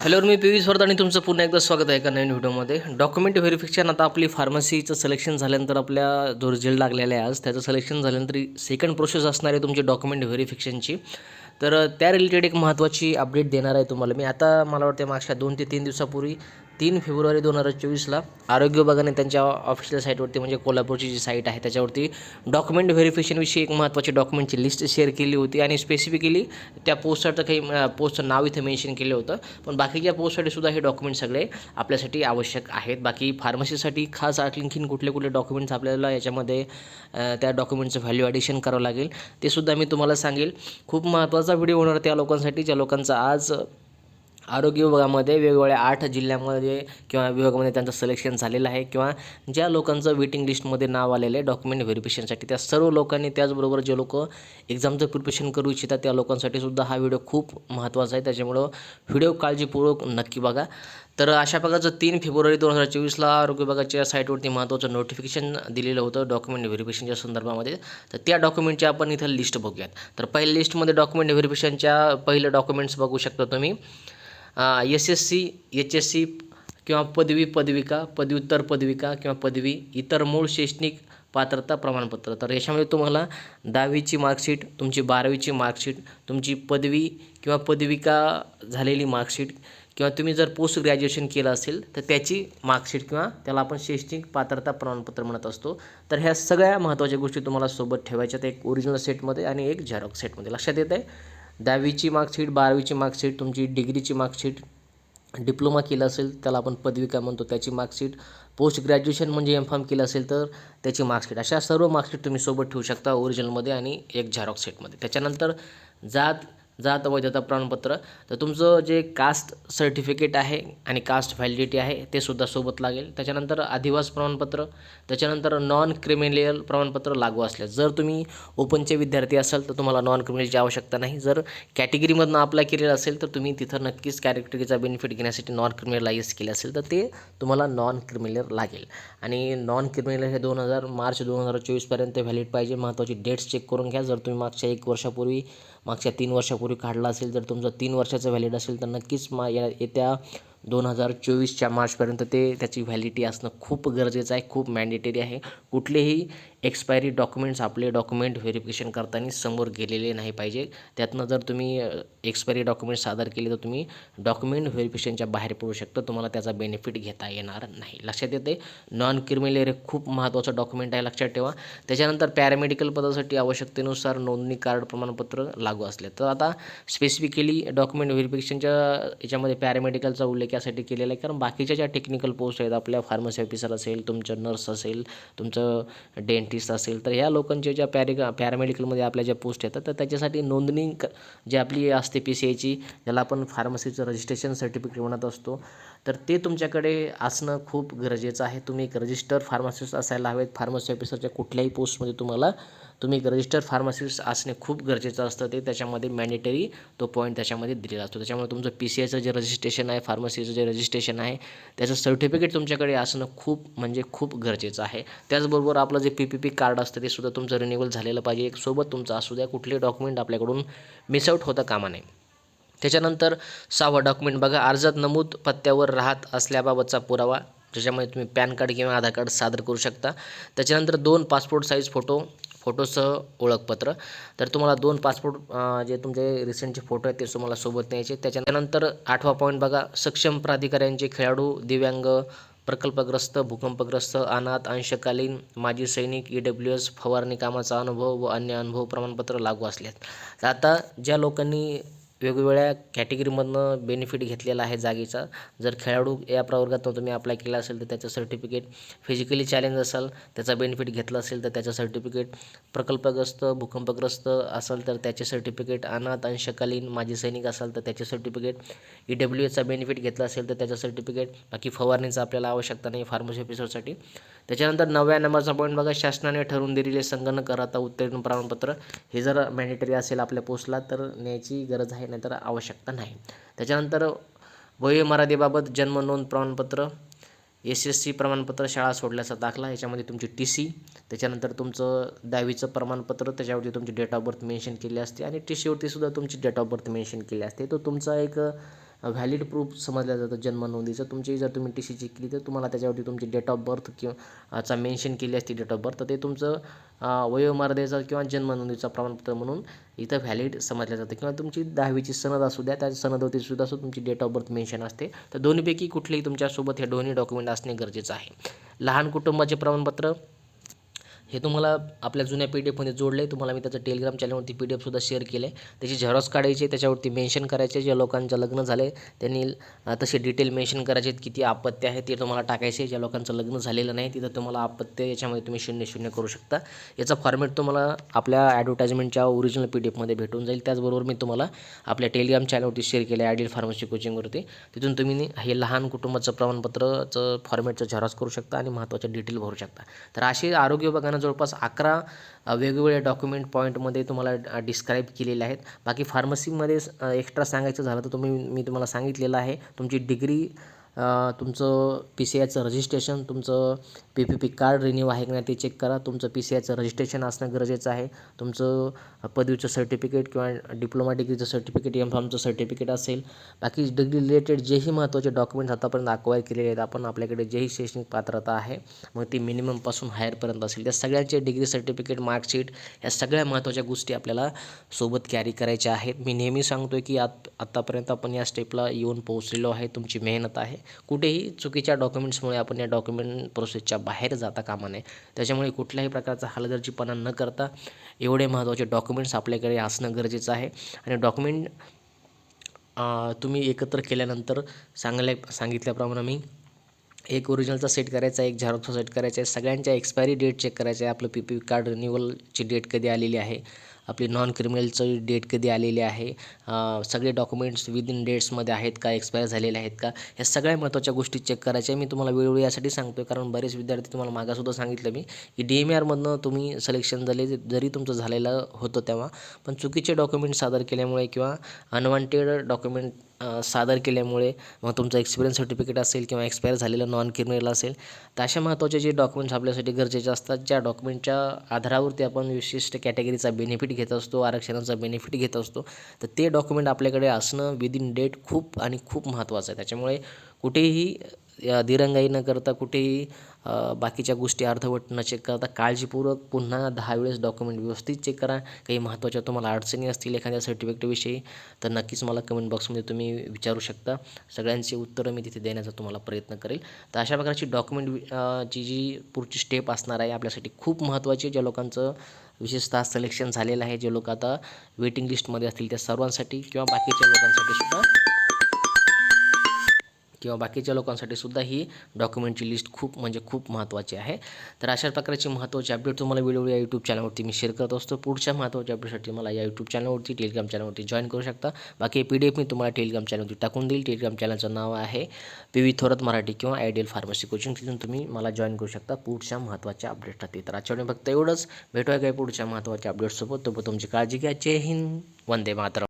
Hello मी P V Swarat आणि तुमचं पुन्हा एकदा स्वागत आहे एका नवीन व्हिडिओमध्ये. डॉक्युमेंट व्हेरिफिकेशन आता आपली फार्मसीचं सिलेक्शन झाल्यानंतर आपल्या जो रिझल्ट लागलेला आहे आज. त्याचं सिलेक्शन झाल्यानंतर सेकंड प्रोसेस असणार आहे तुमची डॉक्युमेंट व्हेरिफिकेशनची तर त्या रिलेटेड एक महत्त्वाची अपडेट देणार आहे तुम्हाला मी. आता मला वाटते मागच्या दोन ते तीन दिवसापूर्वी तीन फेब्रुवारी दोन हजार चोवीसला आरोग्य विभागाने त्यांच्या ऑफिशियल साईटवरती म्हणजे कोल्हापूरची जी साईट आहे त्याच्यावरती डॉक्युमेंट व्हेरिफिकेशनविषयी एक महत्त्वाची डॉक्युमेंटची लिस्ट शेअर केली होती आणि स्पेसिफिकली त्या पोस्टसाठी काही पोस्टचं नाव इथे मेन्शन केलं होतं. पण बाकीच्या पोस्टसाठी सुद्धा हे डॉक्युमेंट सगळे आपल्यासाठी आवश्यक आहेत. बाकी फार्मसीसाठी खास आणखीन कुठले कुठले डॉक्युमेंट्स आपल्याला याच्यामध्ये त्या डॉक्युमेंटचं व्हॅल्यू ॲडिशन करावं लागेल. ते सुद्धा मी तुम्हाला सांगेल. खूप महत्त्वाचा व्हिडिओ होणार त्या लोकांसाठी. ज्या लोकांचा आज आरोग्य विभागामध्ये वेगवेगळ्या आठ जिल्ह्यामध्ये किंवा विभागामध्ये त्यांचं सिलेक्शन झालेलं आहे. किंवा ज्या लोकांचं वेटिंग लिस्टमध्ये नाव आलेलं आहे डॉक्युमेंट व्हेरिफिकेशनसाठी त्या सर्व लोकांनी त्याचबरोबर जे लोक एक्झामचं प्रिपरेशन करू इच्छितात त्या लोकांसाठी सुद्धा हा व्हिडिओ खूप महत्त्वाचा आहे. त्याच्यामुळं व्हिडिओ काळजीपूर्वक नक्की बघा. तर अशा प्रकारचं तीन फेब्रुवारी दोन हजार चोवीसला आरोग्य विभागाच्या साईटवरती महत्त्वाचं नोटिफिकेशन दिलेलं होतं डॉक्युमेंट व्हेरिफिकेशनच्या संदर्भामध्ये. तर त्या डॉक्युमेंटची आपण इथं लिस्ट बघूयात. तर पहिल्या लिस्टमध्ये डॉक्युमेंट व्हेरिफिकेशनच्या पहिलं डॉक्युमेंट्स बघू शकता तुम्ही. S S C H S C किंवा पदवी पदविका पदव्युत्तर पदविका किंवा पदवी इतर मूळ शैक्षणिक पात्रता प्रमाणपत्र. तर याच्यामध्ये तुम्हाला दहावीची मार्कशीट तुमची बारावीची मार्कशीट तुमची पदवी किंवा पदविका झालेली मार्कशीट किंवा तुम्ही जर पोस्ट ग्रॅज्युएशन केलं असेल तर त्याची मार्कशीट किंवा त्याला आपण शैक्षणिक पात्रता प्रमाणपत्र म्हणत असतो. तर ह्या सगळ्या महत्त्वाच्या गोष्टी तुम्हाला सोबत ठेवायच्यात. एक ओरिजिनल सेटमध्ये आणि एक झेरॉक्स सेटमध्ये लक्षात येत आहे दहावीची मार्कशीट बारावीची मार्कशीट तुमची डिग्रीची मार्कशीट डिप्लोमा केलं असेल त्याला आपण पदविका म्हणतो त्याची मार्कशीट पोस्ट ग्रॅज्युएशन म्हणजे एम फार्म केलं असेल तर त्याची मार्कशीट. अशा सर्व मार्कशीट तुम्ही सोबत ठेवू शकता ओरिजिनलमध्ये आणि एक झेरॉक्स सेटमध्ये त्याच्यानंतर जात जात वैधता प्रमाणपत्र तर तुमचं जे कास्ट सर्टिफिकेट आहे आणि कास्ट व्हॅलिडिटी आहे ते सुद्धा सोबत लागेल. त्याच्यानंतर अधिवास प्रमाणपत्र त्याच्यानंतर नॉन क्रिमिनल प्रमाणपत्र लागू असल्यास जर तुम्ही ओपनचे विद्यार्थी असाल तर तुम्हाला नॉन क्रिमिनलची आवश्यकता नाही. जर कॅटेगरीमधनं अप्लाय केलेलं असेल तर तुम्ही तिथं नक्कीच कॅरेक्टरीचा बेनिफिट घेण्यासाठी नॉन क्रिमिनल आय केले असेल तर ते तुम्हाला नॉन क्रिमिनल लागेल. आणि नॉन क्रिमिनल हे दोन हजार मार्च दोन हजार चोवीसपर्यंत व्हॅलिड पाहिजे. महत्त्वाची डेट्स चेक करून घ्या. जर तुम्ही मागच्या एक वर्षापूर्वी मागच्या तीन वर्षापूर्वी काढला असेल जर तुमचं तीन वर्षाचं व्हॅलिड असेल तर नक्कीच मा या येत्या दोन हजार चोवीसच्या मार्चपर्यंत ते त्याची व्हॅलिटी असणं खूप गरजेचं आहे खूप मॅन्डेटरी आहे. कुठलेही एक्सपायरी डॉक्युमेंट्स आपले डॉक्युमेंट व्हेरिफिकेशन करताना समोर गेलेले नाही पाहिजे. त्यातनं जर तुम्ही एक्सपायरी डॉक्युमेंट सादर केले तर तुम्ही डॉक्युमेंट व्हेरिफिकेशनच्या बाहेर पडू शकता. तुम्हाला त्याचा बेनिफिट घेता येणार नाही. लक्षात येते नॉन क्रिमिनल एरिया खूप महत्त्वाचं डॉक्युमेंट आहे लक्षात ठेवा. त्याच्यानंतर पॅरामेडिकल पदासाठी आवश्यकतेनुसार नोंदणी कार्ड प्रमाणपत्र लागू असले. तर आता स्पेसिफिकली डॉक्युमेंट व्हेरिफिकेशनच्या याच्यामध्ये पॅरामेडिकलचा उल्लेख यासाठी केलेला आहे. कारण बाकीच्या ज्या टेक्निकल पोस्ट आहेत आपल्या फार्मसी ऑफिसर असेल तुमचं नर्स असेल तुमचं डेंटिस्ट असेल तर ह्या लोकांच्या ज्या पॅरे पॅरामेडिकलमध्ये आपल्या ज्या पोस्ट येतात तर त्याच्यासाठी नोंदणी क जी आपली असते पी सी आयची ज्याला आपण फार्मसीचं रजिस्ट्रेशन सर्टिफिकेट म्हणत असतो तर ते तुमच्याकडे असणं खूप गरजेचं आहे. तुम्ही एक रजिस्टर फार्मासिस्ट असायला हवेत. फार्मसी ऑफिसरच्या कुठल्याही पोस्टमध्ये तुम्हाला तुम्ही एक रजिस्टर फार्मासिस्ट असणे खूप गरजेचं असतं. ते त्याच्यामध्ये मॅन्डेटरी तो पॉईंट त्याच्यामध्ये दिलेला असतो. त्याच्यामुळे तुमचं पी सी आयचं जे रजिस्ट्रेशन आहे फार्मसीचं जे रजिस्ट्रेशन आहे त्याचं सर्टिफिकेट तुमच्याकडे असणं खूप म्हणजे खूप गरजेचं आहे. त्याचबरोबर आपलं J P P P card असतं ते सुद्धा तुमचं रिन्युअल झालेलं पाहिजे. एक सोबत तुमचं असू द्या कुठले डॉक्युमेंट आपल्याकडून मिसआउट होता कामा नये. त्याच्यानंतर सहावं डॉक्युमेंट बघा. अर्जात नमूद पत्त्यावर राहत असल्याबाबतचा पुरावा. ज्याच्यामध्ये तुम्ही पॅन कार्ड किंवा आधार कार्ड सादर करू शकता. त्याच्यानंतर दोन पासपोर्ट साईज फोटो फोटोसह ओळखपत्र. तर तुम्हाला दोन पासपोर्ट जे तुमचे रिसेंटचे फोटो आहेत ते तुम्हाला सोबत न्यायचे. त्याच्यानंतर आठवा पॉईंट बघा सक्षम प्राधिकाऱ्यांचे खेळाडू दिव्यांग प्रकल्पग्रस्त भूकंपग्रस्त अनाथ अंशकालीन माजी सैनिक ई डब्ल्यू एस फवारणी कामाचा अनुभव व अन्य अनुभव प्रमाणपत्र लागू असल्यात तर आता ज्या लोकांनी वेगवेगळ्या कॅटेगरीमधनं बेनिफिट घेतलेला आहे जागेचा. जर खेळाडू या प्रवर्गातून तुम्ही अप्लाय केला असेल तर त्याचं सर्टिफिकेट फिजिकली चॅलेंज असाल त्याचा बेनिफिट घेतला असेल तर त्याचं सर्टिफिकेट प्रकल्पग्रस्त भूकंपग्रस्त असाल तर त्याचे सर्टिफिकेट अनाथ अंशकालीन माजी सैनिक असाल तर त्याचे सर्टिफिकेट ई डब्ल्यू एचा बेनिफिट घेतला असेल तर त्याचं सर्टिफिकेट बाकी फवारणीचं आपल्याला आवश्यकता नाही फार्मसी ऑफिसरसाठी त्याच्यानंतर नव्या नंबरचा पॉईंट बघा शासनाने ठरवून दिलेले संगणक करता उत्तीर्ण प्रमाणपत्र हे जर मॅन्डेटरी असेल आपल्या पोस्टला तर न्यायची गरज आहे नाहीतर आवश्यकता नाही. त्याच्यानंतर वयोमर्यादेबाबत जन्म नोंद प्रमाणपत्र एस एस सी प्रमाणपत्र शाळा सोडल्याचा दाखला याच्यामध्ये तुमची टी सी त्याच्यानंतर तुमचं दहावीचं प्रमाणपत्र त्याच्यावरती तुमची डेट ऑफ बर्थ मेन्शन केली असते आणि टी सीवरती सुद्धा तुमची डेट ऑफ बर्थ मेन्शन केली असते. तो तुमचा एक व्हॅलिड प्रूफ समजलं जातं जन्म नोंदीचं तुमची जर तुम्ही टी सी चेक केली तर तुम्हाला त्याच्यावरती तुमची डेट ऑफ बर्थ किंवा चा मेन्शन केली असती डेट ऑफ बर्थ तर ते तुमचं वयोमर्यादेचं किंवा जन्म नोंदीचं प्रमाणपत्र म्हणून इथं व्हॅलिड समजलं जातं. किंवा तुमची दहावीची सनद असू द्या त्या सनदवरती सुद्धा तुमची डेट ऑफ बर्थ मेन्शन असते. तर दोन्हीपैकी कुठलेही तुमच्यासोबत हे दोन्ही डॉक्युमेंट असणे गरजेचं आहे. लहान कुटुंबाचे प्रमाणपत्र हे तुम्हाला आपल्या जुन्या पी डी एफमध्ये जोडलं आहे तुम्हाला मी त्याचं टेलिग्राम चॅनलवरती पी डी एफसुद्धा शेअर केलं आहे त्याची झेरॉक्स काढायची त्याच्यावरती मेन्शन करायचे ज्या लोकांचं लग्न झालं आहे त्यांनी तसे डिटेल मेन्शन करायचे किती आपत्त्य आहे ते तुम्हाला टाकायचे ज्या लोकांचं लग्न झालेलं नाही तिथं तुम्हाला आपत्त्य याच्यामध्ये तुम्ही शून्य शून्य करू शकता. याचा फॉर्मॅट तुम्हाला आपल्या ॲडव्हर्टाइजमेंटच्या ओरिजिनल पी डी एफमध्ये भेटून जाईल. त्याचबरोबर मी तुम्हाला आपल्या टेलिग्राम चॅनलवरती शेअर केलं आहे आयडियल फार्मसी कोचिंगवरती तिथून तुम्ही हे लहान कुटुंबाचं प्रमाणपत्राचं फॉर्मॅटचं झेरॉक्स करू शकता आणि महत्त्वाचं डिटेल भरू शकता. तर असे आरोग्य विभागानं जवळपास अकरा वेगवेगळ्या डॉक्युमेंट पॉईंटमध्ये तुम्हाला डिस्क्राईब केलेले आहेत. बाकी फार्मसीमध्ये एक्स्ट्रा सांगायचं झालं तर तुम्ही मी तुम्हाला सांगितलेलं आहे. तुमची डिग्री तुमचं पी सी आयचं रजिस्ट्रेशन तुमचं P P P card renew आहे की नाही ते चेक करा. तुमचं पी सी आयचं रजिस्ट्रेशन असणं गरजेचं आहे. तुमचं पदवीचं सर्टिफिकेट किंवा डिप्लोमा डिग्रीचं सर्टिफिकेट एम फॉर्मचं सर्टिफिकेट असेल. बाकी डिग्री रिलेटेड जेही महत्त्वाचे डॉक्युमेंट्स आतापर्यंत अक्वायर केलेले आहेत आपण आपल्याकडे जेही शैक्षणिक पात्रता आहे मग ती मिनिममपासून हायरपर्यंत असेल. त्या सगळ्यांचे डिग्री सर्टिफिकेट मार्कशीट या सगळ्या महत्त्वाच्या गोष्टी आपल्याला सोबत कॅरी करायच्या आहेत. मी नेहमी सांगतो आहे की आत आत्तापर्यंत आपण या स्टेपला येऊन पोहोचलेलो आहे. तुमची मेहनत आहे. कुठेही चुकीच्या डॉक्युमेंट्समुळे आपण या डॉक्युमेंट प्रोसेसच्या बाहेर जाता कामा नये. त्याच्यामुळे कुठल्याही प्रकारचा हलगर्जीपणा न करता एवढे महत्त्वाचे डॉक्युमेंट्स आपल्याकडे असणं गरजेचं आहे. आणि डॉक्युमेंट तुम्ही एकत्र केल्यानंतर सांगल्या सांगितल्याप्रमाणे मी एक ओरिजिनलचा सेट करायचा आहे एक झेरॉक्सचा सेट करायचा आहे सगळ्यांच्या एक्सपायरी डेट चेक करायचं आहे. आपलं पी पी कार्ड रिन्युअलची डेट कधी आलेली आहे? आपली नॉन क्रिमिनलचं डेट कधी आलेली आहे? सगळे डॉक्युमेंट्स विदिन डेट्समध्ये आहेत का? एक्सपायर झालेले आहेत का? ह्या सगळ्या महत्त्वाच्या गोष्टी चेक करायच्या. मी तुम्हाला वेळोवेळी यासाठी सांगतो आहे कारण बरेच विद्यार्थी तुम्हाला मागासुद्धा सांगितलं मी की डी एम आरमधनं तुम्ही सिलेक्शन झाले जरी तुमचं झालेलं होतं तेव्हा पण चुकीचे डॉक्युमेंट सादर केल्यामुळे किंवा अनवॉन्टेड डॉक्युमेंट सादर केल्यामुळे मग तुमचं एक्सपिरियन्स सर्टिफिकेट असेल किंवा एक्सपायर झालेलं नॉन क्रिमिनल असेल तर अशा महत्त्वाचे जे डॉक्युमेंट्स आपल्यासाठी गरजेचे असतात ज्या डॉक्युमेंटच्या आधारावरती आपण विशिष्ट कॅटेगरीचा बेनिफिट घेत असतो आरक्षणाचा बेनिफिट घेत असतो तर ते डॉक्युमेंट आपल्याकडे असणं विदिन डेट खूप आणि खूप महत्त्वाचं आहे. त्याच्यामुळे कुठेही दिरंगाई न करता कुठेही बाकीच्या गोष्टी अर्धवट न चेक करता काळजीपूर्वक पुन्हा दहा वेळेस डॉक्युमेंट व्यवस्थित चेक करा. काही महत्त्वाच्या तुम्हाला अडचणी असतील एखाद्या सर्टिफिकेटविषयी तर नक्कीच मला कमेंट बॉक्समध्ये तुम्ही विचारू शकता. सगळ्यांची उत्तरं मी तिथे देण्याचा तुम्हाला प्रयत्न करेल. तर अशा प्रकारची डॉक्युमेंट ची जी पुढची स्टेप असणार आहे आपल्यासाठी खूप महत्त्वाची ज्या लोकांचं विशेषतः सिलेक्शन झालेलं आहे जे लोक आता वेटिंग लिस्टमध्ये असतील त्या सर्वांसाठी किंवा बाकीच्या लोकांसाठी सुद्धा किंवा बाकीच्या लोकांसाठी सुद्धा ही डॉक्युमेंटची लिस्ट खूप म्हणजे खूप महत्त्वाची आहे. तर अशा प्रकारची महत्त्वाची अपडेट तुम्हाला वेळोवेळी या यूट्यूब चॅनलवरती मी शेअर करत असतो. पुढच्या महत्त्वाच्या अपडेटसाठी मला या यूट्यूब चॅनलवरती टेलिग्राम चॅनलवरती जॉईन करू शकता. बाकी पी डी एफ मी तुम्हाला टेलिग्राम चॅनलवरती टाकून देईल. टेलिग्राम चॅनलचं नाव आहे पी व्ही थोरत मराठी किंवा आयडियल फार्मसी कोचिंग तिथून तुम्ही मला जॉईन करू शकता पुढच्या महत्त्वाच्या अपडेटसाठी तर आजच्या फक्त एवढंच. भेटूया काय पुढच्या महत्त्वाच्या अपडेटसोबत तो तुमची काळजी घ्या. जय हिंद. वंदे मातरम.